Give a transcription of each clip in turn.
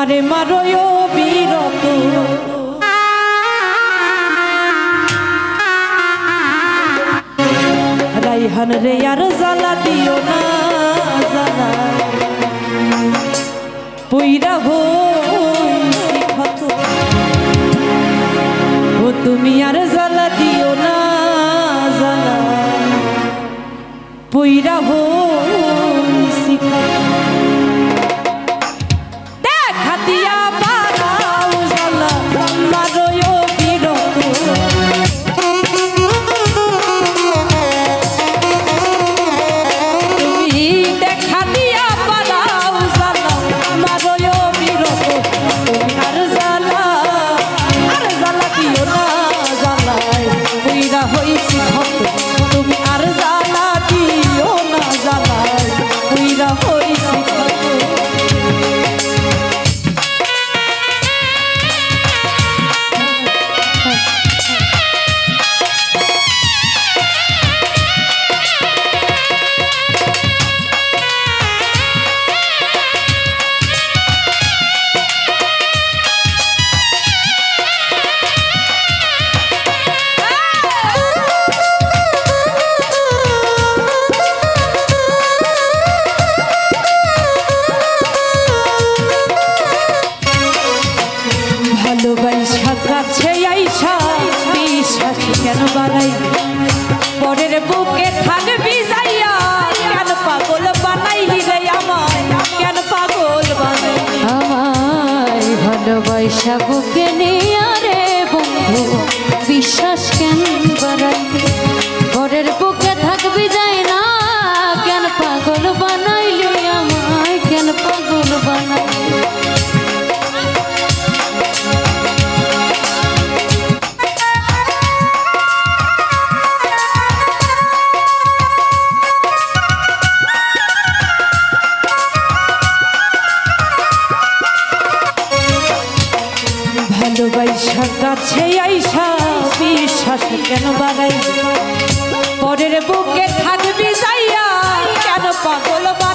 আমারে মারয় বিরত। রাইহান রে, আর জ্বালা দিও না, জ্বালা। পইরা ক্ষত ও তুমি আর জ্বালা দিও না, জ্বালা। পইরা হইছি পরের বুকে থাকবি যাইয়া। কেন পাগল বানাইলি রে আমায়? কেন পাগল বানাইলি? আমায় বুকে নিয়ে রে বন্ধু, বিশ্বাস কেন বাড়াই ঘরের কাছে আইসা বিশ্বাস কেন বাড়াই পরের বুকে থাকবি যাইয়া কেন পাগল বানাইলি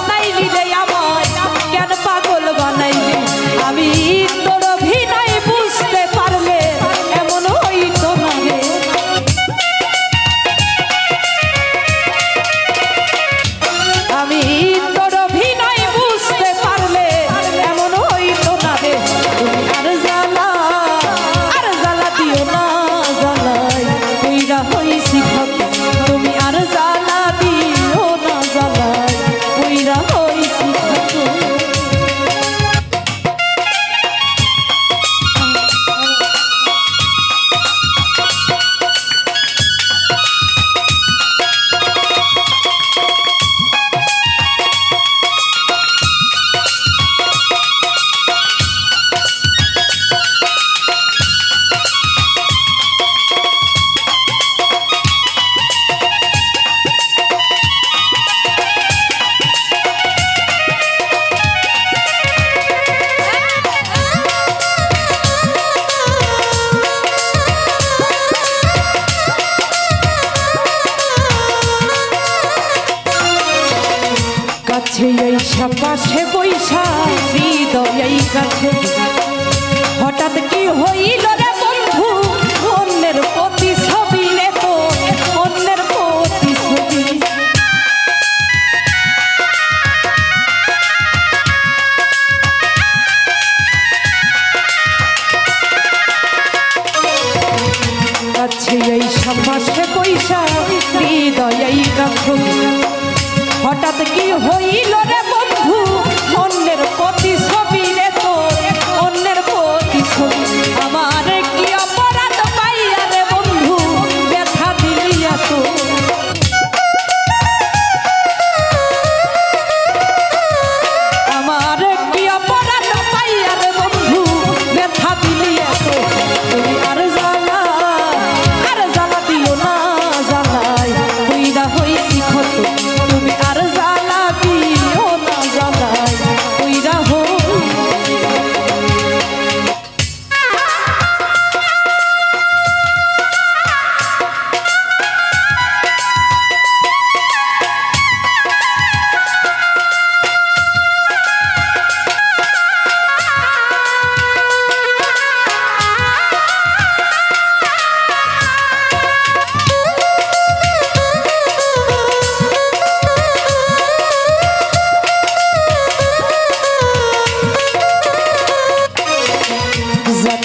কাছে এইসা পাশে বৈশা, হৃদয় এই কাছে। হঠাৎ কি হইল রে বন্ধু? অন্যের প্রতি ছবি রে অন্যের প্রতি ছবি। কাছে এইসা পাশে বৈশা, হৃদয় এই কাছে। হঠাৎ কি হইল রে?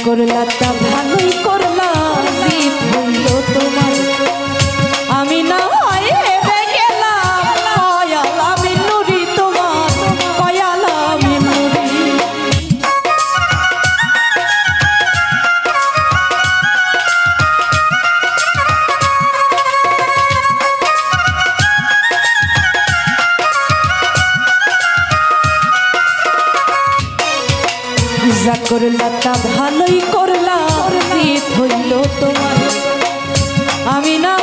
করলাম যা করলা তা ভালোই করলা হইল তোমার আমি না